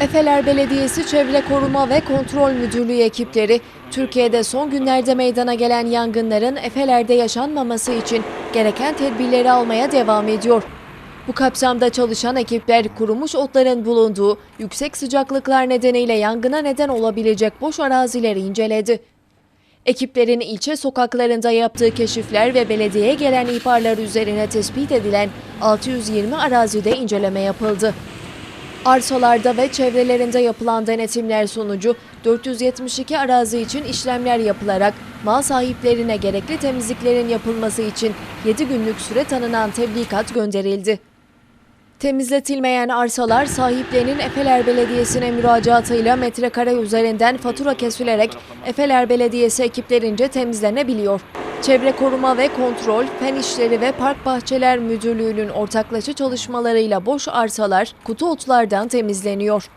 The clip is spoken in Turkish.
Efeler Belediyesi Çevre Koruma ve Kontrol Müdürlüğü ekipleri Türkiye'de son günlerde meydana gelen yangınların Efeler'de yaşanmaması için gereken tedbirleri almaya devam ediyor. Bu kapsamda çalışan ekipler kurumuş otların bulunduğu yüksek sıcaklıklar nedeniyle yangına neden olabilecek boş arazileri inceledi. Ekiplerin ilçe sokaklarında yaptığı keşifler ve belediyeye gelen ihbarlar üzerine tespit edilen 620 arazide inceleme yapıldı. Arsalarda ve çevrelerinde yapılan denetimler sonucu 472 arazi için işlemler yapılarak mal sahiplerine gerekli temizliklerin yapılması için 7 günlük süre tanınan tebligat gönderildi. Temizletilmeyen arsalar sahiplerinin Efeler Belediyesi'ne müracaatıyla metrekare üzerinden fatura kesilerek Efeler Belediyesi ekiplerince temizlenebiliyor. Çevre Koruma ve Kontrol, Fen İşleri ve Park Bahçeler Müdürlüğü'nün ortaklaşa çalışmalarıyla boş arsalar kutu otlardan temizleniyor.